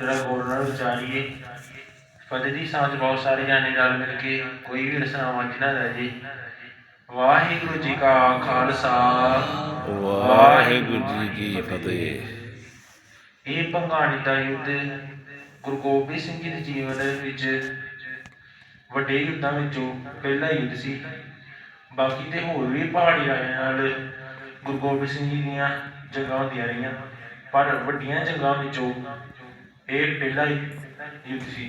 ਜਿਹੜਾ ਨਾਲ ਵਿਚਾਰੀਏ ਫਤਿਹ ਦੀ ਸਾਂਝ ਬਹੁਤ ਸਾਰੇ ਜਾਣੇ ਨਾਲ ਮਿਲ ਕੇ ਕੋਈ ਵੀ ਰਸਨਾ ਵੰਜ ਨਾ ਰਹਿ ਜੇ। ਵਾਹਿਗੁਰੂ ਜੀ ਕਾ ਖਾਲਸਾ। ਵਾਹਿਗੁਰੂ ਜੀ ਕੀ ਫਤਿਹ। ਇਹ ਭੰਗਾਣੀ ਦਾ ਯੁੱਧ ਗੁਰੂ ਗੋਬਿੰਦ ਸਿੰਘ ਜੀ ਦੇ ਜੀਵਨ ਵਿੱਚ ਵੱਡੇ ਯੁੱਧਾਂ ਵਿੱਚੋਂ ਪਹਿਲਾ ਯੁੱਧ ਸੀ। ਬਾਕੀ ਤੇ ਹੋਰ ਵੀ ਪਹਾੜੀ ਰਾਜਿਆਂ ਨਾਲ ਗੁਰੂ ਗੋਬਿੰਦ ਸਿੰਘ ਜੀ ਦੀਆਂ ਜੰਗਾਂ ਹੁੰਦੀਆਂ ਰਹੀਆਂ ਪਰ ਵੱਡੀਆਂ ਜੰਗਾਂ ਵਿੱਚੋਂ ਇਹ ਪਹਿਲਾ ਯੁੱਧ ਸੀ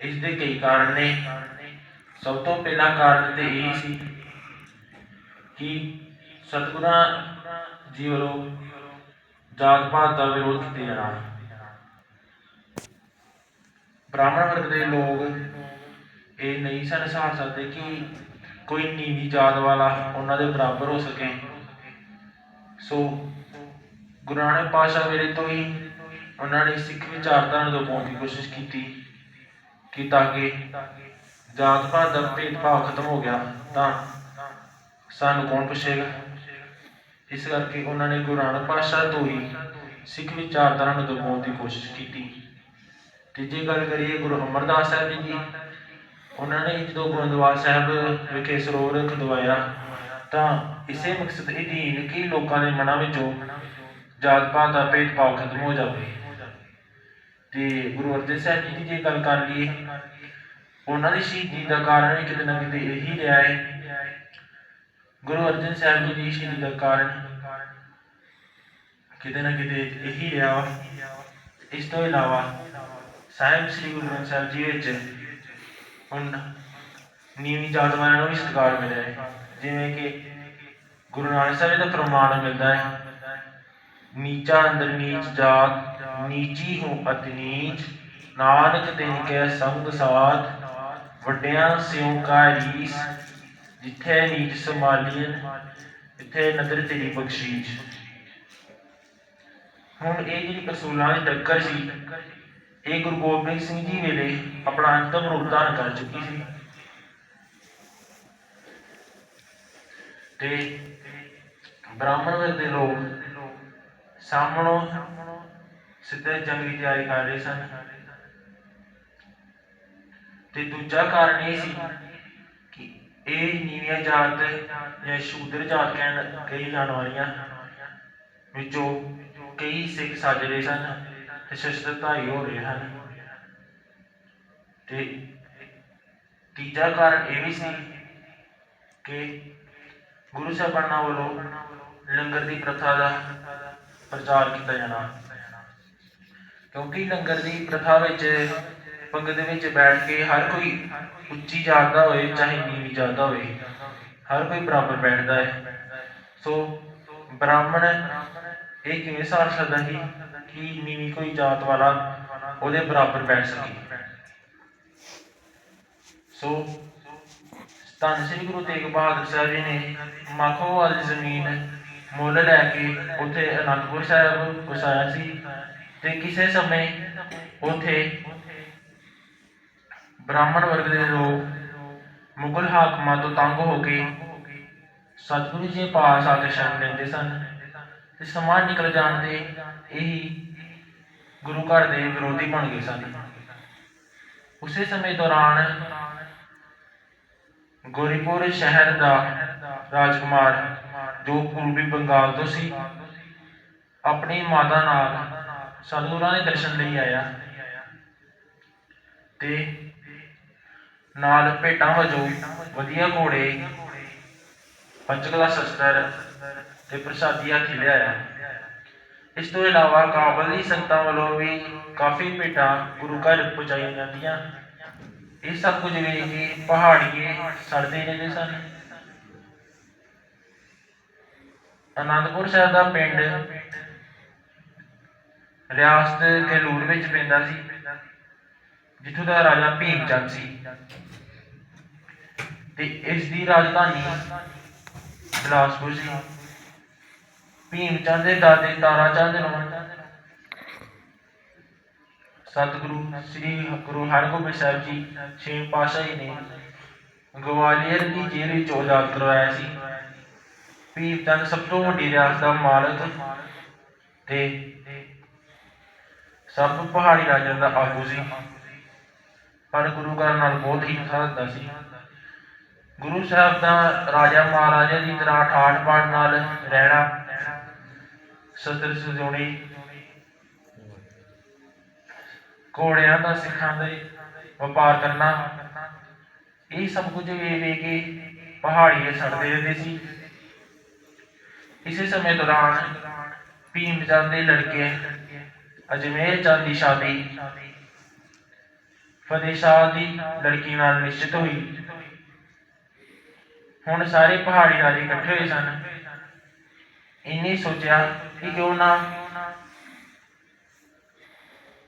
ਇਸ ਦੇ ਕਈ ਕਾਰਨ ਨੇ। ਸਭ ਤੋਂ ਪਹਿਲਾ ਕਾਰਨ ਤੇ ਇਹ ਸੀ ਕਿ ਸਤਿਗੁਰਾਂ ਜੀ ਵੱਲੋਂ ਜਾਤ ਪਾਤ ਦਾ ਵਿਰੋਧ ਕੀਤਾ ਜਾਣਾ। ਬ੍ਰਾਹਮਣ ਵਰਗ ਦੇ ਲੋਕ ਇਹ ਨਹੀਂ ਸਨ ਸਹਾਰ ਸਕਦੇ ਕਿ ਕੋਈ ਨੀਵੀਂ ਜਾਤ ਵਾਲਾ ਉਹਨਾਂ ਦੇ ਬਰਾਬਰ ਹੋ ਸਕੇ। ਸੋ ਗੁਰੂ ਨਾਨਕ ਪਾਤਸ਼ਾਹ ਵੇਲੇ ਤੋਂ ਹੀ ਉਹਨਾਂ ਨੇ ਸਿੱਖ ਵਿਚਾਰਧਾਰਾ ਨੂੰ ਪਾਉਣ ਦੀ ਕੋਸ਼ਿਸ਼ ਕੀਤੀ ਕਿ ਤਾਂ ਕਿ ਜਾਤ ਪਾਤ ਦਾ ਭੇਦਭਾਵ ਖਤਮ ਹੋ ਗਿਆ ਤਾਂ ਸਾਨੂੰ ਕੌਣ ਪੁੱਛੇਗਾ? ਇਸ ਕਰਕੇ ਉਹਨਾਂ ਨੇ ਗੁਰੂ ਨਾਨਕ ਪਾਤਸ਼ਾਹ ਤੋਂ ਹੀ ਸਿੱਖ ਵਿਚਾਰਧਾਰਾ ਨੂੰ ਦਬਾਉਣ ਦੀ ਕੋਸ਼ਿਸ਼ ਕੀਤੀ। ਤੀਜੀ ਗੱਲ ਕਰੀਏ ਗੁਰੂ ਅਮਰਦਾਸ ਸਾਹਿਬ ਜੀ ਦੀ, ਉਹਨਾਂ ਨੇ ਜਦੋਂ ਗੋਇੰਦਵਾਲ ਸਾਹਿਬ ਵਿਖੇ ਸਰੋਵਰ ਖੁਦਵਾਇਆ ਤਾਂ ਇਸੇ ਮਕਸਦ ਅਧੀਨ ਕਿ ਲੋਕਾਂ ਦੇ ਮਨਾਂ ਵਿੱਚੋਂ ਜਾਤ ਪਾਤ ਦਾ ਭੇਦਭਾਵ ਖਤਮ ਹੋ ਜਾਵੇ। ਤੇ ਗੁਰੂ ਅਰਜਨ ਸਾਹਿਬ ਜੀ ਦੀ ਜੇ ਗੱਲ ਕਰ ਲਈਏ, ਉਹਨਾਂ ਦੀ ਸ਼ਹੀਦੀ ਦਾ ਕਾਰਨ ਵੀ ਕਿਤੇ ਨਾ ਕਿਤੇ ਇਹੀ ਰਿਹਾ ਹੈ। ਗੁਰੂ ਅਰਜਨ ਸਾਹਿਬ ਜੀ ਦੀ ਸ਼ਹੀਦੀ ਦਾ ਕਾਰਨ ਕਿਤੇ ਨਾ ਕਿਤੇ ਇਹੀ ਰਿਹਾ ਵਾ। ਇਸ ਤੋਂ ਇਲਾਵਾ ਸਾਹਿਬ ਸ੍ਰੀ ਗੁਰੂ ਗ੍ਰੰਥ ਸਾਹਿਬ ਜੀ ਵਿੱਚ ਹੁਣ ਨੀਵੀਂ ਜਾਤ ਵਾਲਿਆਂ ਨੂੰ ਵੀ ਸਤਿਕਾਰ ਮਿਲਿਆ ਹੈ। ਜਿਵੇਂ ਕਿ ਗੁਰੂ ਨਾਨਕ ਸਾਹਿਬ ਜੀ ਦਾ ਪ੍ਰਮਾਣ ਮਿਲਦਾ ਹੈ। ਨੀਚਾ ਅੰਦਰ ਨੀਚ ਜਾਤ, ਨੀਚੀ ਹੂੰ ਅਤਿ ਨੀਚ। ਨਾਨਕ ਤਿਨ ਕੈ ਸੰਗ ਸਾਥ, ਵੱਡਿਆਂ ਸਿਉ ਕਾ ਰੀਸ। ਜਿੱਥੇ ਨੀਚ ਸੰਭਾਲੀਨ ਇੱਥੇ ਨਦਰ ਤੇਰੀ ਬਖਸ਼ੀਸ਼। ਹੁਣ ਇਹ ਜਿਹੜੀ ਅਸੂਲਾਂ ਦੀ ਟੱਕਰ ਸੀ, ਇਹ ਗੁਰੂ ਗੋਬਿੰਦ ਸਿੰਘ ਜੀ ਵੇਲੇ ਆਪਣਾ ਅੰਤਮ ਰੂਪ ਧਾਰਨ ਕਰ ਚੁੱਕੀ ਸੀ। ਤੇ ਬ੍ਰਾਹਮਣ ਵਰਗ ਦੇ ਲੋਕ ਸਾਹਮਣੋਂ ਸਿੱਧੇ ਜੰਗ ਦੀ ਤਿਆਰੀ ਕਰ ਰਹੇ ਸਨ। ਤੇ ਦੂਜਾ ਕਾਰਨ ਇਹ ਸੀ ਕਿ ਇਹ ਨੀਵੀਆਂ ਜਾਤ ਜਾਂ ਸ਼ੂਦਰ ਜਾਤ ਕਹਿਣ ਕਹੀ ਜਾਣ ਵਾਲੀਆਂ ਵਿੱਚੋਂ ਕਈ ਸਿੱਖ ਸੱਜ ਰਹੇ ਸਨ ਤੇ ਸ਼ਸਤਰਧਾਰੀ ਹੋ ਰਹੇ ਹਨ। ਤੇ ਤੀਜਾ ਕਾਰਨ ਇਹ ਵੀ ਸੀ ਕਿ ਗੁਰੂ ਸਾਹਿਬਾਨਾਂ ਵੱਲੋਂ ਲੰਗਰ ਦੀ ਪ੍ਰਥਾ ਦਾ ਪ੍ਰਚਾਰ ਕੀਤਾ ਜਾਣਾ। ਕਿਉਂਕਿ ਲੰਗਰ ਦੀ ਪ੍ਰਥਾ ਵਿੱਚ, ਪੰਗਤ ਵਿੱਚ ਬੈਠ ਕੇ ਹਰ ਕੋਈ ਉੱਚੀ ਜਾਤ ਦਾ ਹੋਵੇ, ਚਾਹੇ ਨੀਵੀਂ ਜਾਤ ਦਾ ਹੋਵੇ, ਹਰ ਕੋਈ ਬਰਾਬਰ ਬੈਠਦਾ ਹੈ। ਸੋ ਬ੍ਰਾਹਮਣ ਇਹ ਕਿਵੇਂ ਸਾਰ ਸਕਦਾ ਸੀ ਕਿ ਨੀਵੀਂ ਕੋਈ ਜਾਤ ਵਾਲਾ ਉਹਦੇ ਬਰਾਬਰ ਬੈਠ ਸਕੇ? ਸੋ ਧੰਨ ਸ੍ਰੀ ਗੁਰੂ ਤੇਗ ਬਹਾਦਰ ਸਾਹਿਬ ਜੀ ਨੇ ਮਾਖੋ ਵਾਲੀ ਜ਼ਮੀਨ ਮੁੱਲ ਲੈ ਕੇ ਉੱਥੇ ਅਨੰਦਪੁਰ ਸਾਹਿਬ ਵਸਾਇਆ ਸੀ ਤੇ ਕਿਸੇ ਸਮੇਂ ਉੱਥੇ ਬ੍ਰਾਹਮਣ ਵਰਗ ਦੇ ਲੋਕ ਮੁਗਲ ਹਾਕਮਾਂ ਤੋਂ ਤੰਗ ਹੋ ਕੇ ਸਤਿਗੁਰੂ ਜੀ ਪਾਸ ਆ ਕੇ ਸ਼ਰਨ ਲੈਂਦੇ ਸਨ ਤੇ ਸਮਾਜ ਨਿਕਲ ਜਾਣ ਤੇ ਇਹੀ ਗੁਰੂ ਘਰ ਦੇ ਵਿਰੋਧੀ ਬਣ ਗਏ ਸਨ। ਉਸੇ ਸਮੇਂ ਦੌਰਾਨ ਗੋਰੀਪੁਰ ਸ਼ਹਿਰ ਦਾ ਰਾਜਕੁਮਾਰ ਜੋ ਪੂਰਬੀ ਬੰਗਾਲ ਤੋਂ ਸੀ, ਆਪਣੀ ਮਾਤਾ ਨਾਲ ਸਤਿਗੁਰਾਂ ਦੇ ਦਰਸ਼ਨ ਲਈ ਆਇਆ ਤੇ ਨਾਲ ਭੇਟਾਂ ਵਜੋਂ ਵਧੀਆ ਘੋੜੇ ਪੰਚਕਲਾ ਸ਼ਸਤਰ ਤੇ ਪ੍ਰਸਾਦੀ ਹੱਥ ਲਿਆਇਆ। ਇਸ ਤੋਂ ਇਲਾਵਾ ਕਾਬਲ ਦੀ ਸੰਗਤਾਂ ਵੱਲੋਂ ਵੀ ਕਾਫੀ ਭੇਟਾਂ ਗੁਰੂ ਘਰ ਪਹੁੰਚਾਈਆਂ ਜਾਂਦੀਆਂ। ਇਹ ਸਭ ਕੁਝ ਵੇਖ ਕੇ ਪਹਾੜੀਏ ਸੜਦੇ ਰਹਿੰਦੇ ਸਨ। ਅਨੰਦਪੁਰ ਸਾਹਿਬ ਦਾ ਪਿੰਡ ਰਿਆਸਤ ਕੈਲੂਰ ਵਿੱਚ ਪੈਂਦਾ ਸੀ, ਜਿੱਥੋਂ ਦਾ ਰਾਜਾ ਭੀਮ ਚੰਦ ਸੀ। ਤੇ ਇਸ ਦੀ ਰਾਜਧਾਨੀ ਬਿਲਾਸਪੁਰ ਸੀ। ਭੀਮ ਚੰਦ ਦੇ ਦਾਦੇ ਤਾਰਾ ਚੰਦ ਨੂੰ ਸਤਿਗੁਰੂ ਸ੍ਰੀ ਗੁਰੂ ਹਰਗੋਬਿੰਦ ਸਾਹਿਬ ਜੀ ਛੇ ਪਾਤਸ਼ਾਹ ਜੀ ਨੇ ਗਵਾਲੀਅਰ ਦੀ ਜੇਲ੍ਹ ਵਿੱਚ ਆਜ਼ਾਦ ਕਰਵਾਇਆ ਸੀ। ਭੀਮ ਸਭ ਤੋਂ ਵੱਡੀ ਰਿਆਸਤ ਦਾ ਮਾਲਕ ਤੇ ਸਭ ਪਹਾੜੀ ਰਾਜਿਆਂ ਦਾ ਆਗੂ ਸੀ। ਪਰ ਗੁਰੂ ਘਰ ਨਾਲ ਬਹੁਤ ਹੀ ਸਾਧਦਾ ਸੀ। ਗੁਰੂ ਸਾਹਿਬ ਦਾ ਰਾਜਾ ਮਹਾਰਾਜਾ ਦੀ ਤਰ੍ਹਾਂ ਠਾਠ ਬਾਠ ਨਾਲ ਰਹਿਣਾ ਸਤਰ ਸਜਾਉਣੀ ਘੋੜਿਆਂ ਦਾ ਸਿੱਖਾਂ ਦੇ ਵਪਾਰ ਕਰਨਾ, ਇਹ ਸਭ ਕੁਝ ਵੇਖ ਵੇਖ ਕੇ ਪਹਾੜੀਏ ਛੱਡਦੇ ਰਹਿੰਦੇ ਸੀ। ਇਸੇ ਸਮੇਂ ਦੌਰਾਨ ਭੀਮ ਚੰਦ ਦੇ ਲੜਕੇ ਅਜਮੇਰ ਚੰਦ ਦੀ ਸ਼ਾਦੀ ਫਤਿਹ ਸ਼ਾਹ ਦੀ ਲੜਕੀ ਨਾਲ ਨਿਸ਼ਚਿਤ ਹੋਈ। ਹੁਣ ਸਾਰੇ ਪਹਾੜੀ ਰਾਜੇ ਇਕੱਠੇ ਹੋਏ ਸਨ। ਇਹਨੇ ਸੋਚਿਆ ਕਿ ਕਿਉਂ ਨਾ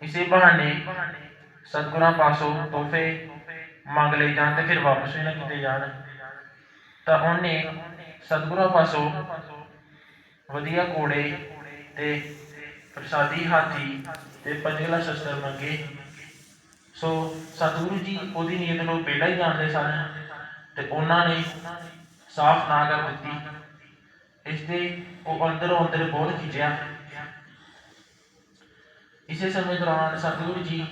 ਇਸੇ ਬਹਾਨੇ ਸਤਿਗੁਰਾਂ ਪਾਸੋਂ ਤੋਹਫੇ ਮੰਗ ਲਏ ਜਾਣ ਤੇ ਫਿਰ ਵਾਪਸ ਵੀ ਨਾ ਕੀਤੇ ਜਾਣ। ਤਾਂ ਉਹਨੇ ਸਤਿਗੁਰਾਂ ਪਾਸੋਂ ਵਧੀਆ ਕੋੜੇ ਤੇ ਪ੍ਰਸਾਦੀ ਹਾਥੀ ਤੇ ਪੰਜਗਲਾ ਸ਼ਸਤਰ ਮੰਗੇ। ਸੋ ਸਤਿਗੁਰੂ ਜੀ ਉਹਦੀ ਨੀਅਤ ਨੂੰ ਪਹਿਲਾਂ ਹੀ ਜਾਣਦੇ ਸਨ ਤੇ ਉਹਨਾਂ ਨੇ ਸਾਫ਼ ਨਾ ਕਰ ਦਿੱਤੀ। ਇਸ ਤੇ ਉਹ ਅੰਦਰੋਂ ਅੰਦਰ ਬਹੁਤ ਖਿਜਿਆ ਇਸੇ ਸਮੇਂ ਦੌਰਾਨ ਸਤਿਗੁਰੂ ਜੀ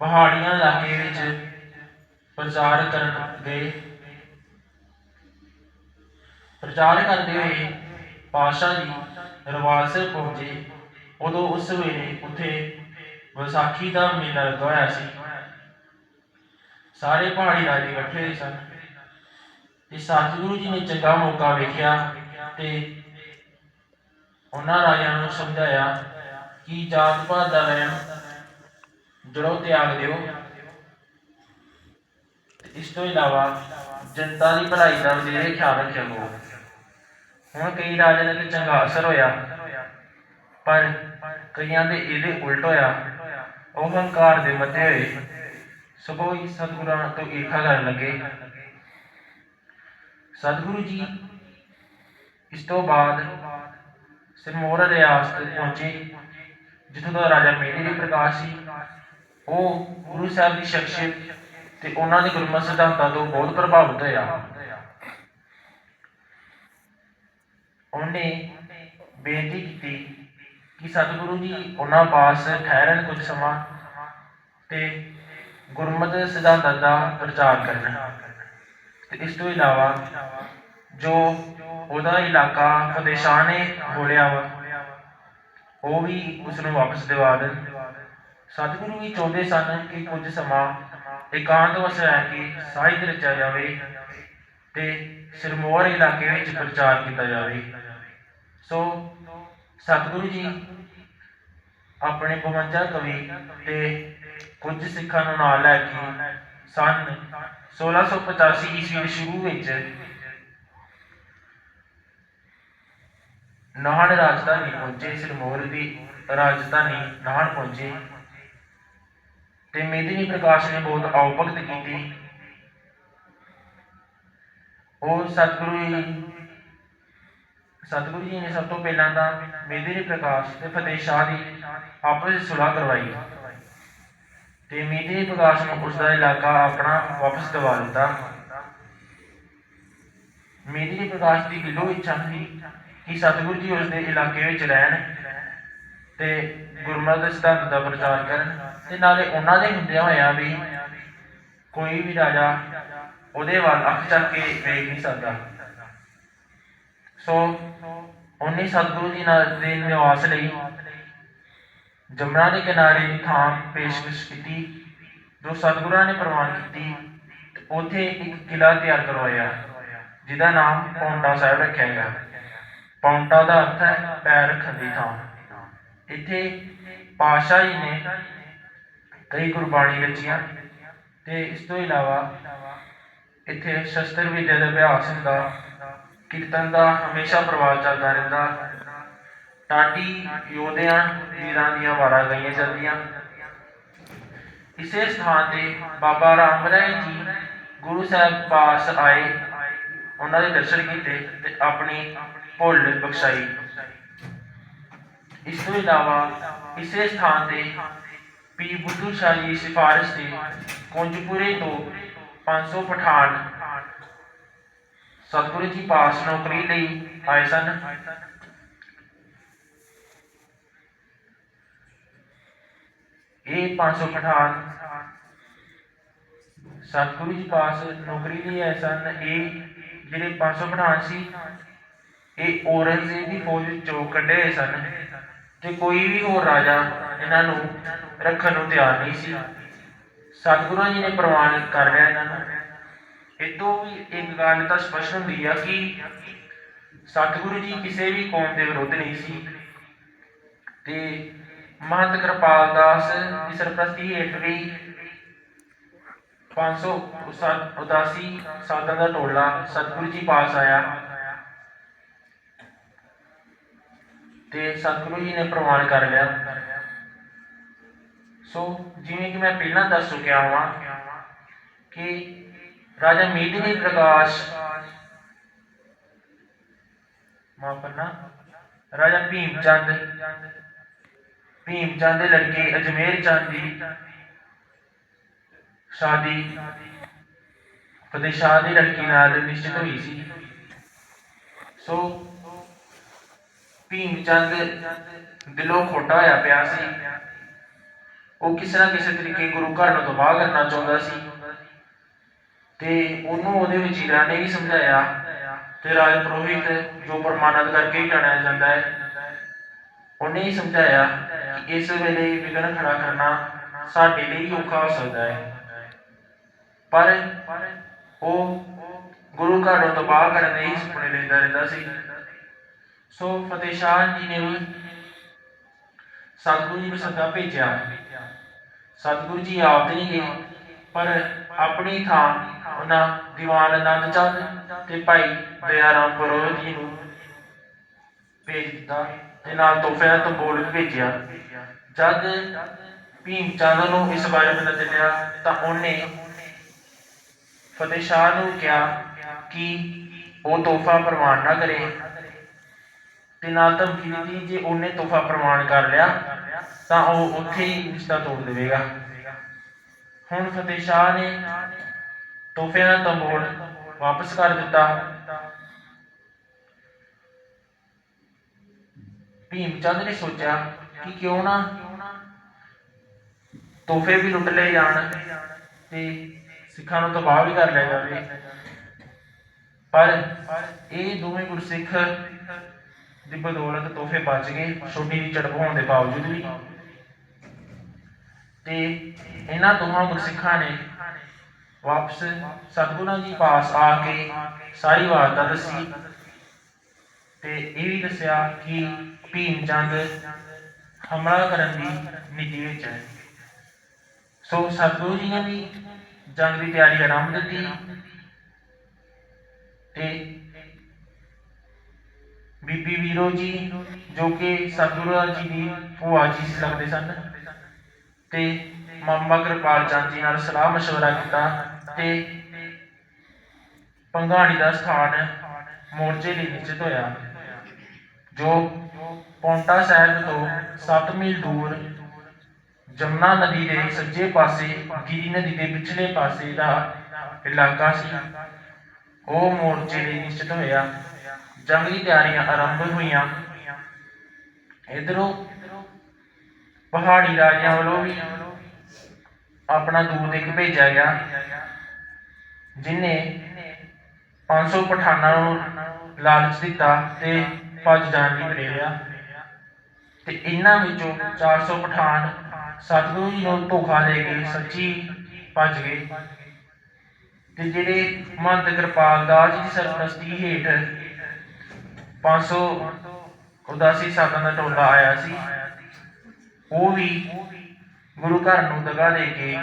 ਪਹਾੜੀਆਂ ਇਲਾਕੇ ਵਿੱਚ ਪ੍ਰਚਾਰ ਕਰਨ ਗਏ। ਪ੍ਰਚਾਰ ਕਰਦੇ ਹੋਏ ਪਾਤਸ਼ਾਹ ਜੀ ਦਰਬਾਰ ਸਾਹਿਬ ਪਹੁੰਚੇ। ਉਦੋਂ ਉਸ ਵੇਲੇ ਉੱਥੇ ਵਿਸਾਖੀ ਦਾ ਮੇਲਾ ਲੱਗਾ ਹੋਇਆ ਸੀ। ਸਾਰੇ ਪਹਾੜੀ ਰਾਜੇ ਇਕੱਠੇ ਹੋਏ ਸਨ। ਤੇ ਸਤਿਗੁਰੂ ਜੀ ਨੇ ਚੰਗਾ ਮੌਕਾ ਵੇਖਿਆ ਤੇ ਉਹਨਾਂ ਰਾਜਿਆਂ ਨੂੰ ਸਮਝਾਇਆ ਕਿ ਜਾਤ ਪਾਤ ਦਾ ਵਹਿਮ ਜੜੋਂ ਤਿਆਗ ਦਿਓ। ਇਸ ਤੋਂ ਇਲਾਵਾ ਜਨਤਾ ਦੀ ਭਲਾਈ ਦਾ ਵਧੇਰੇ ਖਿਆਲ ਰੱਖਿਆ ਕਰੋ ਹੁਣ ਕਈ ਰਾਜਿਆਂ ਦੇ ਚੰਗਾ ਅਸਰ ਹੋਇਆ, ਪਰ ਕਈਆਂ ਦੇ ਇਹਦੇ ਉਲਟ ਹੋਇਆ, ਉਹ ਹੰਕਾਰ ਦੇ ਮੱਥੇ ਹੋਏ। ਸਗੋਂ ਹੀ ਸਤਿਗੁਰਾਂ ਤੋਂ ਈਰਖਾ ਕਰਨ ਲੱਗੇ। ਸਤਿਗੁਰੂ ਜੀ, ਇਸ ਤੋਂ ਬਾਅਦ ਸਿਰਮੌਰ ਰਿਆਸਤ ਪਹੁੰਚੇ, ਜਿੱਥੋਂ ਦਾ ਰਾਜਾ ਮੇਹਰੀ ਪ੍ਰਕਾਸ਼ ਸੀ। ਉਹ ਗੁਰੂ ਸਾਹਿਬ ਦੀ ਸ਼ਖਸੀਅਤ ਤੇ ਉਹਨਾਂ ਦੇ ਗੁਰਮਤਿ ਸਿਧਾਂਤਾਂ ਤੋਂ ਬਹੁਤ ਪ੍ਰਭਾਵਿਤ ਹੋਇਆ। ਉਹਨੇ ਬੇਨਤੀ ਕੀਤੀ ਕਿ ਸਤਿਗੁਰੂ ਜੀ ਉਹਨਾਂ ਪਾਸ ਠਹਿਰਨ ਕੁਝ ਸਮਾਂ ਤੇ ਗੁਰਮਤਿ ਸਿਧਾਂਤਾਂ ਦਾ ਪ੍ਰਚਾਰ ਕਰਨ। ਤੇ ਇਸ ਤੋਂ ਇਲਾਵਾ ਜੋ ਉਹਦਾ ਇਲਾਕਾ ਫਤਿਹ ਸ਼ਾਹ ਨੇ ਬੋਲਿਆ ਵਾ, ਉਹ ਵੀ ਉਸ ਨੂੰ ਵਾਪਸ ਦਿਵਾ ਦੇਣ। ਸਤਿਗੁਰੂ ਵੀ ਚਾਹੁੰਦੇ ਸਨ ਕਿ ਕੁਝ ਸਮਾਂ ਇਕਾਂਤ ਵਸ ਰਹਿ ਕੇ ਸਾਹਿਤ ਰਚਿਆ ਜਾਵੇ ਤੇ ਸਿਰਮੌਰ ਇਲਾਕੇ ਵਿੱਚ ਪ੍ਰਚਾਰ ਕੀਤਾ ਜਾਵੇ। ਸੋ ਸਤਿਗੁਰੂ ਜੀ ਆਪਣੇ 52 ਕਵੀ ਤੇ ਕੁਝ ਸਿੱਖਾਂ ਨੂੰ ਨਾਲ ਲੈ ਕੇ ਸਨ 1685 ਈਸਵੀ ਦੇ ਸ਼ੁਰੂ ਵਿੱਚ ਨਾਹਨ ਰਾਜਧਾਨੀ ਪਹੁੰਚੇ, ਸਿਰਮੌਰ ਦੀ ਰਾਜਧਾਨੀ ਨਾਹਣ ਪਹੁੰਚੇ ਤੇ ਮੇਦਨੀ ਪ੍ਰਕਾਸ਼ ਨੇ ਬਹੁਤ ਆਓ ਕੀਤੀ। ਉਹ ਸਤਿਗੁਰੂ ਜੀ ਸਤਿਗੁਰੂ ਜੀ ਨੇ ਸਭ ਤੋਂ ਪਹਿਲਾਂ ਤਾਂ ਮੇਦਨੀ ਪ੍ਰਕਾਸ਼ ਤੇ ਫਤਿਹ ਸ਼ਾਹ ਦੀ ਆਪਸ ਵਿੱਚ ਸੁਲਾਹ ਕਰਵਾਈ। ਤੇ ਮੇਦਨੀ ਪ੍ਰਕਾਸ਼ ਨੂੰ ਉਸ ਦਾ ਇਲਾਕਾ ਆਪਣਾ ਵਾਪਸ ਦਿਵਾ ਦਿੱਤਾ। ਮੇਦਨੀ ਪ੍ਰਕਾਸ਼ ਦੀ ਦਿਲੋਂ ਇੱਛਾ ਸੀ ਕਿ ਸਤਿਗੁਰੂ ਜੀ ਉਸ ਦੇ ਇਲਾਕੇ ਵਿੱਚ ਰਹਿਣ ਤੇ ਗੁਰਮਤਿ ਦੇ ਸਿਧਾਂਤ ਦਾ ਪ੍ਰਚਾਰ ਕਰਨ ਤੇ ਨਾਲੇ ਉਹਨਾਂ ਦੇ ਹੁੰਦਿਆਂ ਹੋਇਆ ਵੀ ਕੋਈ ਵੀ ਰਾਜਾ ਉਹਦੇ ਵੱਲ ਅੱਖ ਚੱਕ ਕੇ ਵੇਖ ਨਹੀਂ ਸਕਦਾ। ਸੋ ਉਹਨੇ ਸਤਿਗੁਰੂ ਜੀ ਨਾਲ ਦੇ ਨਿਵਾਸ ਲਈ ਜਮਨਾ ਦੇ ਕਿਨਾਰੇ ਦੀ ਥਾਂ ਪੇਸ਼ਕਸ਼ ਕੀਤੀ। ਜੋ ਸਤਿਗੁਰਾਂ ਨੇ ਪ੍ਰਵਾਨ ਕੀਤੀ, ਤੇ ਉੱਥੇ ਇੱਕ ਕਿਲਾ ਤਿਆਰ ਕਰਵਾਇਆ, ਜਿਹਦਾ ਨਾਮ ਪੌਂਟਾ ਸਾਹਿਬ ਰੱਖਿਆ ਗਿਆ। ਪੌਂਟਾ ਦਾ ਅਰਥ ਹੈ ਪੈਰ ਰੱਖਣ ਦੀ ਥਾਂ। ਇੱਥੇ ਪਾਤਸ਼ਾਹ ਜੀ ਨੇ ਕਈ ਗੁਰਬਾਣੀ ਰਚੀਆਂ, ਤੇ ਇਸ ਤੋਂ ਇਲਾਵਾ ਇੱਥੇ ਸ਼ਸਤਰ ਵਿਦਿਆ ਦਾ ਅਭਿਆਸ ਹੁੰਦਾ। ਕੀਰਤਨ ਦਾ ਹਮੇਸ਼ਾ ਪ੍ਰਵਾਹ ਚੱਲਦਾ ਰਹਿੰਦਾ। ਟਾਟੀ ਯੋਧਿਆਂ ਵੀਰਾਂ ਦੀਆਂ ਵਾਰਾਂ ਗਈਆਂ ਜਾਂਦੀਆਂ। ਇਸੇ ਸਥਾਨ ਤੇ ਬਾਬਾ ਰਾਮ ਰਾਏ ਜੀ ਗੁਰੂ ਸਾਹਿਬ ਪਾਸ ਆਏ। ਉਹਨਾਂ ਦੇ ਦਰਸ਼ਨ ਕੀਤੇ ਤੇ ਆਪਣੀ ਭੁੱਲ ਬਖਸ਼ਾਈ। ਇਸ ਤੋਂ ਇਲਾਵਾ ਇਸੇ ਸਥਾਨ ਤੇ ਪੀ ਬੁੱਧੂ ਸ਼ਾਹ ਜੀ ਸਿਫਾਰਿਸ਼ ਤੇ ਕੁੰਜਪੁਰੇ ਤੋਂ 500 ਪਠਾਨ ਸਤਿਗੁਰੂ ਜੀ ਪਾਸ ਨੌਕਰੀ ਲਈ ਆਏ ਸਨ। ਇਹ 500 ਪਠਾਨ ਸਤਿਗੁਰੂ ਜੀ ਪਾਸ ਨੌਕਰੀ ਲਈ ਆਏ ਸਨ। ਇਹ ਜਿਹੜੇ 500 ਪਠਾਨ ਸੀ, ਇਹ ਔਰੰਗਜ਼ੇਬ ਦੀ ਫੌਜ ਵਿੱਚੋਂ ਕੱਢੇ ਹੋਏ ਸਨ ਤੇ ਕੋਈ ਵੀ ਹੋਰ ਰਾਜਾ ਇਹਨਾਂ ਨੂੰ ਰੱਖਣ ਨੂੰ ਤਿਆਰ ਨਹੀਂ ਸੀ। ਸਤਿਗੁਰੂ ਜੀ ਨੇ ਪ੍ਰਵਾਨ ਕਰ ਲਿਆ ਇਹਨਾਂ ਨੂੰ। ਇਹ ਵੀ ਇੱਕ ਗੱਲ ਤਾਂ ਸਪਸ਼ਟ ਹੁੰਦੀ ਆ ਕਿ ਸਤਿਗੁਰੂ ਜੀ ਕਿਸੇ ਵੀ ਕੌਮ ਦੇ ਵਿਰੁੱਧ ਨਹੀਂ ਸੀ। ਤੇ ਮਹੰਤ ਕਿਰਪਾਲ ਦਾਸ ਦੀ ਸਰਪ੍ਰਸਤੀ ਹੇਠ ਵੀ 500 ਉਦਾਸੀ ਸਾਧਾਂ ਦਾ ਟੋਲਾ ਸਤਿਗੁਰੂ ਜੀ ਪਾਸ ਆਇਆ। ਤੇ ਸਤਿਗੁਰੂ ਜੀ ਨੇ ਪ੍ਰਵਾਨ ਕਰ ਲਿਆ। ਸੋ ਜਿਵੇਂ ਕਿ ਮੈਂ ਪਹਿਲਾਂ ਦੱਸ ਚੁੱਕਿਆ ਹਾਂ ਕਿ ਰਾਜਾ ਮੀਟਿੰਗ ਪ੍ਰਕਾਸ਼। ਮਾਫ ਕਰਨਾ। ਰਾਜਾ ਭੀਮ ਚੰਦ। ਭੀਮ ਚੰਦ ਦੇ ਲੜਕੇ ਅਜਮੇਰ ਚੰਦ ਦੀ ਸ਼ਾਦੀ। ਫਤਿਹ ਸ਼ਾਹ ਦੀ ਲੜਕੀ ਨਾਲ ਨਿਸ਼ਚਿਤ ਹੋਈ ਸੀ। ਸੋ, ਭੀਮ ਚੰਦ ਦਿਲੋਂ ਖੋਟਾ ਹੋਇਆ ਪਿਆ ਸੀ। ਉਹ ਕਿਸੇ ਨਾ ਕਿਸੇ ਤਰੀਕੇ ਗੁਰੂ ਘਰ ਨੂੰ ਤਬਾਹ ਕਰਨਾ ਚਾਹੁੰਦਾ ਸੀ। ਤੇ ਉਹਨੂੰ ਉਹਦੇ ਵਜ਼ੀਰਾਂ ਨੇ ਵੀ ਸਮਝਾਇਆ ਤੇ ਰਾਜ ਪੁਰੋਹਿਤ ਜੋ ਪ੍ਰਮਾਣਿਤ ਕਰਕੇ ਹੀ ਜਾਣਿਆ ਜਾਂਦਾ ਹੈ, ਉਹਨੇ ਹੀ ਸਮਝਾਇਆ ਕਿ ਇਸ ਵੇਲੇ ਵਿਗਨ ਖੜਾ ਕਰਨਾ ਸਾਡੇ ਲਈ ਔਖਾ ਹੋ ਸਕਦਾ ਹੈ। ਪਰ ਉਹ ਗੁਰੂ ਘਰ ਨੂੰ ਤਬਾਹ ਕਰਨ ਦੇ ਹੀ ਸੁਪਨੇ ਲੈਂਦਾ ਰਹਿੰਦਾ ਸੀ। ਸੋ ਫਤਿਹ ਸ਼ਾਹ ਜੀ ਨੇ ਵੀ ਸਤਿਗੁਰੂ ਜੀ ਨੂੰ ਸੱਦਾ ਭੇਜਿਆ। ਸਤਿਗੁਰੂ ਜੀ ਆਪ ਨਹੀਂ ਗਏ, ਪਰ ਆਪਣੀ ਥਾਂ ਉਹਨਾਂ ਦੀਵਾਨ ਆਨੰਦ ਚੰਦ ਤੇ ਭਾਈ ਦਇਆਰਾਮ ਪੁਰੋਹਿਤ ਜੀ ਨੂੰ ਭੇਜ ਦਿੱਤਾ ਤੇ ਨਾਲ ਤੋਹਫਿਆਂ ਤੋਂ ਬੋਲ ਭੇਜਿਆ। ਜਦ ਭੀਮ ਚੰਦ ਨੂੰ ਇਸ ਬਾਰੇ ਪਤਾ ਚੱਲਿਆ ਤਾਂ ਉਹਨੇ ਫਤਿਹ ਸ਼ਾਹ ਨੂੰ ਕਿਹਾ ਕਿ ਉਹ ਤੋਹਫਾ ਪ੍ਰਵਾਨ ਨਾ ਕਰੇ। ਤੇ ਨਾਲ ਧਮਕੀ ਦਿੱਤੀ ਜੇ ਉਹਨੇ ਤੋਹਫਾ ਪ੍ਰਵਾਨ ਕਰ ਲਿਆ ਤਾਂ ਉਹ ਉੱਥੇ ਹੀ ਰਿਸ਼ਤਾ ਤੋੜ ਦੇਵੇਗਾ। ਹੁਣ ਫਤਿਹ ਸ਼ਾਹ ਨੇ ਤੋਹਫਿਆਂ ਦਾ ਤੰਬੋਲ ਵਾਪਸ ਕਰ ਦਿੱਤਾ। ਭੀਮ ਚੰਦ ਨੇ ਸੋਚਿਆ ਕਿ ਕਿਉਂ ਨਾ ਤੋਹਫੇ ਵੀ ਲੁੱਟ ਲਏ ਜਾਣ ਤੇ ਸਿੱਖਾਂ ਨੂੰ ਤਬਾਹ ਵੀ ਕਰ ਲਿਆ ਜਾਵੇ। ਪਰ ਇਹ ਦੋਵੇਂ ਗੁਰਸਿੱਖ ਦੀ ਬਦੌਲਤ ਤੋਹਫੇ ਬਚ ਗਏ, ਛੋਟੀ ਦੀ ਝੜਪ ਹੋਣ ਦੇ ਬਾਵਜੂਦ ਵੀ। ਤੇ ਇਹਨਾਂ ਦੋਹਾਂ ਗੁਰਸਿੱਖਾਂ ਨੇ ਵਾਪਸ ਸਤਿਗੁਰਾਂ ਜੀ ਪਾਸ ਆ ਕੇ ਸਾਰੀ ਵਾਰਤਾ ਦੱਸੀ ਤੇ ਇਹ ਵੀ ਦੱਸਿਆ ਕਿ ਭੀਮ ਚੰਦ ਹਮਲਾ ਕਰਨ ਦੀ ਨੀਤੀ ਵਿੱਚ ਹੈ ਸੋ ਸਤਿਗੁਰੂ ਜੀ ਨੇ ਵੀ ਜੰਗ ਦੀ ਤਿਆਰੀ ਆਰੰਭ ਦਿੱਤੀ ਤੇ ਬੀਬੀ ਵੀਰੋ ਜੀ ਜੋ ਕਿ ਸਤਿਗੁਰੂ ਜੀ ਦੀ ਭੂਆ ਜੀ ਸੀ ਲੱਗਦੇ ਸਨ ਤੇ ਮਾਮਾ ਕਿਰਪਾਲ ਚੰਦ ਜੀ ਨਾਲ ਸਲਾਹ مشورہ ਕੀਤਾ ਤੇ ਪੰਘਾਣੀ ਦਾ ਸਥਾਨ ਮੋਰਚੇ ਲਈ ਨਿਸ਼ਚਿਤ ਹੋਇਆ, ਜੋ ਪੌਂਟਾ ਸਾਹਿਬ ਤੋਂ 7 ਮੀਲ ਦੂਰ ਜਮਨਾ ਨਦੀ ਦੇ ਸੱਜੇ ਪਾਸੇ, ਗਿਰੀ ਨਦੀ ਦੇ ਪਿਛਲੇ ਪਾਸੇ ਦਾ ਇਲਾਕਾ ਸੀ। ਉਹ ਮੋਰਚੇ ਲਈ ਨਿਸ਼ਚਿਤ ਹੋਇਆ। ਜੰਗ ਤਿਆਰੀਆਂ ਆਰੰਭ ਹੋਈਆਂ। ਇਧਰੋਂ ਪਹਾੜੀ ਰਾਜਿਆਂ ਵੱਲੋਂ ਵੀ ਆਪਣਾ ਦੂਤ ਇੱਕ ਭੇਜਿਆ ਗਿਆ। ਜਿਨੇ 500 ਪਠਾਨਾਂ ਨੂੰ ਲਾਲਚ ਦਿੱਤਾ ਤੇ ਭੱਜ ਜਾਣ ਲਈ ਪ੍ਰੇਰਿਆ ਤੇ ਇਹਨਾਂ ਵਿੱਚੋਂ 400 ਪਠਾਨ ਸਤਿਗੁਰੂ ਜੀ ਨੂੰ ਧੋਖਾ ਦੇ ਕੇ ਸੱਚੀ ਭੱਜ ਗਏ। ਤੇ ਜਿਹੜੇ ਮਹੰਤ ਕਿਰਪਾਲ ਦਾਸ ਜੀ ਦੀ ਸਰਪ੍ਰਸਤੀ ਹੇਠ 500 ਉਦਾਸੀ ਸਾਧਾਂ ਦਾ ਟੋਲਾ ਆਇਆ ਸੀ, ਉਹ ਵੀ ਗੁਰੂ ਘਰ ਨੂੰ ਦਗਾ ਦੇ ਕੇ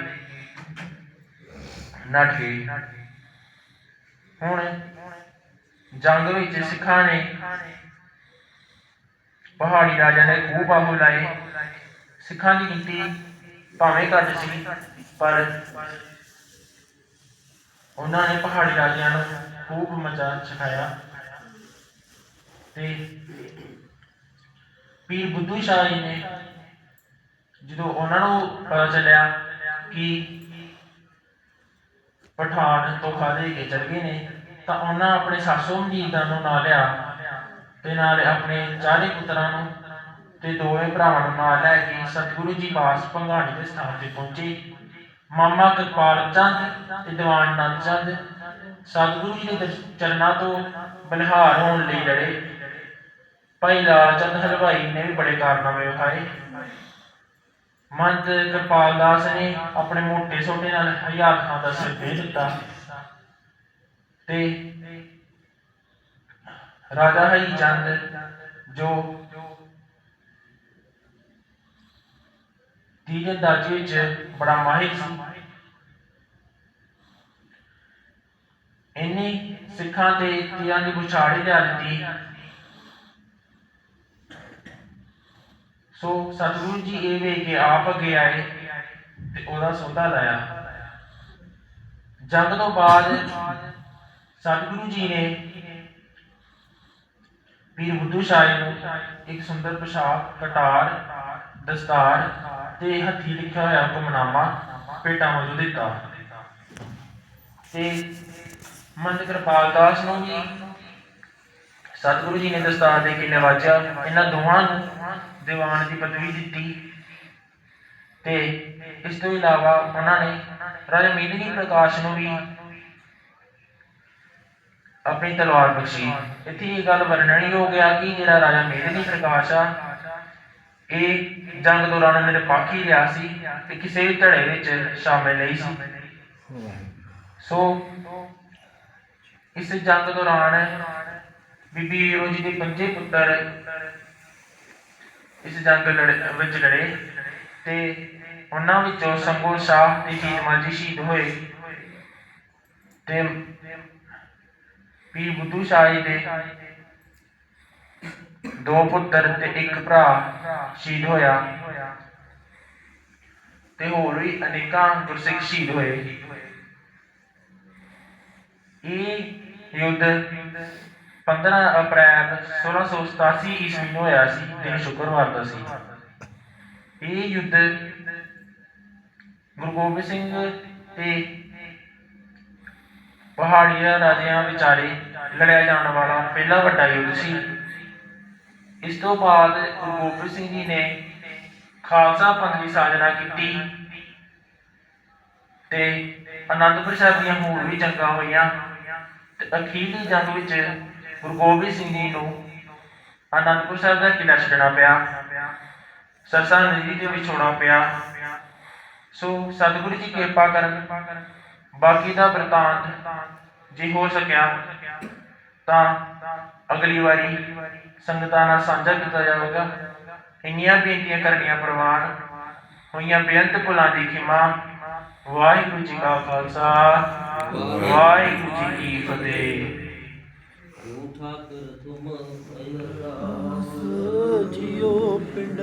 ਨੱਠ ਗਏ। ਹੁਣ ਜੰਗ ਵਿੱਚ ਸਿੱਖਾਂ ਨੇ ਪਹਾੜੀ ਰਾਜਿਆਂ ਨੇ ਖੂਬ ਬਾਹੂ ਲਾਏ। ਸਿੱਖਾਂ ਦੀ ਗਿਣਤੀ ਭਾਵੇਂ ਘੱਟ ਸੀ, ਪਰ ਉਹਨਾਂ ਨੇ ਪਹਾੜੀ ਰਾਜਿਆਂ ਨੂੰ ਖੂਬ ਮਜ਼ਾ ਸਿਖਾਇਆ। ਤੇ ਪੀਰ ਬੁੱਧੂ ਸ਼ਾਹ ਜੀ ਨੇ ਜਦੋਂ ਉਹਨਾਂ ਨੂੰ ਪਤਾ ਚੱਲਿਆ ਕਿ ਪਠਾਨ ਧੋਖਾ ਦੇ ਕੇ ਚਲ ਗਏ ਨੇ, ਤਾਂ ਉਹਨਾਂ ਆਪਣੇ ਸਾਸੋ ਮਜੀਦਾਂ ਨੂੰ ਨਾਲ ਲਿਆ ਤੇ ਨਾਲ ਆਪਣੇ ਚਾਰੇ ਪੁੱਤਰਾਂ ਨੂੰ ਤੇ ਦੋਵੇਂ ਭਰਾਵਾਂ ਨੂੰ ਨਾਲ ਲੈ ਕੇ ਸਤਿਗੁਰੂ ਜੀ ਪਾਸ ਭੰਗਾਣੀ ਦੇ ਸਥਾਨ ਤੇ ਪਹੁੰਚੇ। ਮਾਮਾ ਕਿਰਪਾਲ ਚੰਦ ਤੇ ਦੀਵਾਨ ਨੰਦ ਚੰਦ ਸਤਿਗੁਰੂ ਜੀ ਦੇ ਚਰਨਾਂ ਤੋਂ ਬਲਿਹਾਰ ਹੋਣ ਲਈ ਲੜੇ। ਭਾਈ ਲਾਲ ਚੰਦ ਹਲਵਾਈ ਨੇ ਵੀ ਬੜੇ ਕਾਰਨਾਮੇ ਵਿਖਾਏ। ਮੰਤ ਕਿਰਪਾਲ ਦਾਸ ਨੇ ਆਪਣੇ ਮੋਟੇ ਸੋਟੇ ਨਾਲ ਹਜ਼ਾਰ ਖਾਂ ਦਾ ਸਿਰ ਦੇ ਦਿੱਤਾ। ਤੇ ਰਾਜਾ ਹਰੀ ਚੰਦ ਜੋ ਤੀਜੇ ਦਰਜੇ ਵਿੱਚ ਬੜਾ ਮਾਹਿਰ ਸੀ। ਇੰਨੀ ਸਿੱਖਾਂ ਤੇ ਤੀਰਾਂ ਦੀ ਬੁਛਾੜੀ ਲਿਆ ਦਿੱਤੀ। ਸੋ ਸਤਿਗੁਰੂ ਜੀ ਇਹ ਵੇਖ ਕੇ ਆਪ ਅੱਗੇ ਆਏ ਤੇ ਉਹਦਾ ਸੌਦਾ ਲਾਇਆ। ਜੰਗ ਤੋਂ ਬਾਅਦ ਸਤਿਗੁਰੂ ਜੀ ਨੇ ਪੀਰ ਬੁੱਧੂ ਸ਼ਾਹੀ ਨੂੰ ਇੱਕ ਸੁੰਦਰ ਪੋਸ਼ਾਕ, ਕਟਾਰ, ਦਸਤਾਰ ਤੇ ਹੱਥੀ ਲਿਖਿਆ ਹੋਇਆ ਹੁਕਮਨਾਮਾ ਭੇਟਾ ਵਜੋਂ ਦਿੱਤਾ। ਤੇ ਮੰਦ ਕਿਰਪਾਲ ਦਾਸ ਨੂੰ ਵੀ ਸਤਿਗੁਰੂ ਜੀ ਨੇ ਦਸਤਾਰ ਦੇ ਕੇ ਨਵਾਜਿਆ। ਇਹਨਾਂ ਦੋਵਾਂ ਨੂੰ ਦੀਵਾਨ ਦੀ ਪਦਵੀ ਦਿੱਤੀ। ਤੇ ਇਸ ਤੋਂ ਇਲਾਵਾ ਉਹਨਾਂ ਨੇ ਰਾਜਾ ਮੇਦਨੀ ਪ੍ਰਕਾਸ਼ ਨੂੰ ਵੀ ਆਪਣੀ ਤਲਵਾਰ ਬਖਸ਼ੀ। ਇੱਥੇ ਇਹ ਗੱਲ ਵਰਣਨੀ ਹੋ ਗਿਆ ਕਿ ਜਿਹੜਾ ਰਾਜਾ ਮੇਦਨੀ ਪ੍ਰਕਾਸ਼ ਆ ਇਹ ਜੰਗ ਦੌਰਾਨ ਨਿਰਪੱਖ ਹੀ ਰਿਹਾ ਸੀ ਤੇ ਕਿਸੇ ਵੀ ਧੜੇ ਵਿੱਚ ਸ਼ਾਮਿਲ ਨਹੀਂ ਸੀ। ਸੋ ਇਸ ਜੰਗ ਦੌਰਾਨ ਬੀਬੀ ਵੀਰੋ ਜੀ ਦੇ ਪੰਜੇ ਪੁੱਤਰ ਇਸ ਜੰਗ ਲੜ- ਵਿੱਚ ਲੜੇ ਤੇ ਉਹਨਾਂ ਵਿੱਚੋਂ ਸੰਗੋ ਸ਼ਾਹ ਤੇ ਜੀਤਮਾ ਜੀ ਸ਼ਹੀਦ ਹੋਏ ਤੇ ਪੀਰ ਬੁੱਧੂ ਸ਼ਾਹ ਜੀ ਦੇ ਦੋ ਪੁੱਤਰ ਤੇ ਇੱਕ ਭਰਾ ਸ਼ਹੀਦ ਹੋਇਆ ਤੇ ਹੋਰ ਵੀ ਅਨੇਕਾਂ ਗੁਰਸਿੱਖ ਸ਼ਹੀਦ ਹੋਏ। ਇਹ ਯੁੱਧ 15 ਅਪ੍ਰੈਲ 1687 ਈਸਵੀ ਨੂੰ ਹੋਇਆ ਸੀ, ਦਿਨ ਸ਼ੁੱਕਰਵਾਰ ਦਾ ਸੀ। ਇਹ ਯੁੱਧ ਗੁਰੂ ਗੋਬਿੰਦ ਸਿੰਘ ਤੇ ਪਹਾੜੀਆ ਰਾਜਿਆਂ ਵਿਚਾਲੇ ਲੜਿਆ ਜਾਣ ਵਾਲਾ ਪਹਿਲਾ ਵੱਡਾ ਯੁੱਧ ਸੀ। ਇਸ ਤੋਂ ਬਾਅਦ ਗੁਰੂ ਗੋਬਿੰਦ ਸਿੰਘ ਜੀ ਨੇ ਖਾਲਸਾ ਪੰਥ ਦੀ ਸਾਜਨਾ ਕੀਤੀ ਤੇ ਅਨੰਦਪੁਰ ਸਾਹਿਬ ਦੀਆਂ ਹੋਰ ਵੀ ਜੰਗਾਂ ਹੋਈਆਂ ਤੇ ਅਖੀਰਲੀ ਜੰਗ ਵਿੱਚ ਗੁਰੂ ਗੋਬਿੰਦ ਸਿੰਘ ਜੀ ਨੂੰ ਅਨੰਦਪੁਰ ਸਾਹਿਬ ਦਾ ਕਿਲਾ ਛੱਡਣਾ ਪਿਆ। ਸਰਸਾ ਨਦੀ ਦੇ ਵਿਛੋੜਾ ਪਿਆ। ਸੋ ਸਤਿਗੁਰੂ ਜੀ ਕਿਰਪਾ ਕਰਨ, ਬਾਕੀ ਦਾ ਬ੍ਰਿਤਾਂਤ ਜੇ ਹੋ ਸਕਿਆ ਤਾਂ ਅਗਲੀ ਵਾਰੀ ਸੰਗਤਾਂ ਨਾਲ ਸਾਂਝਾ ਕੀਤਾ ਜਾਵੇਗਾ। ਇੰਨੀਆਂ ਬੇਨਤੀਆਂ ਕਰਨੀਆਂ ਪ੍ਰਵਾਨ ਹੋਈਆਂ ਬੇਅੰਤ ਭੁਲਾਂ ਦੀ ਖਿਮਾ। ਵਾਹਿਗੁਰੂ ਜੀ ਕਾ ਖਾਲਸਾ, ਵਾਹਿਗੁਰੂ ਜੀ ਕੀ ਫਤਿਹ। ਠਾਕਰ ਤੁਮ ਅਯਰਾ ਪਿੰਡ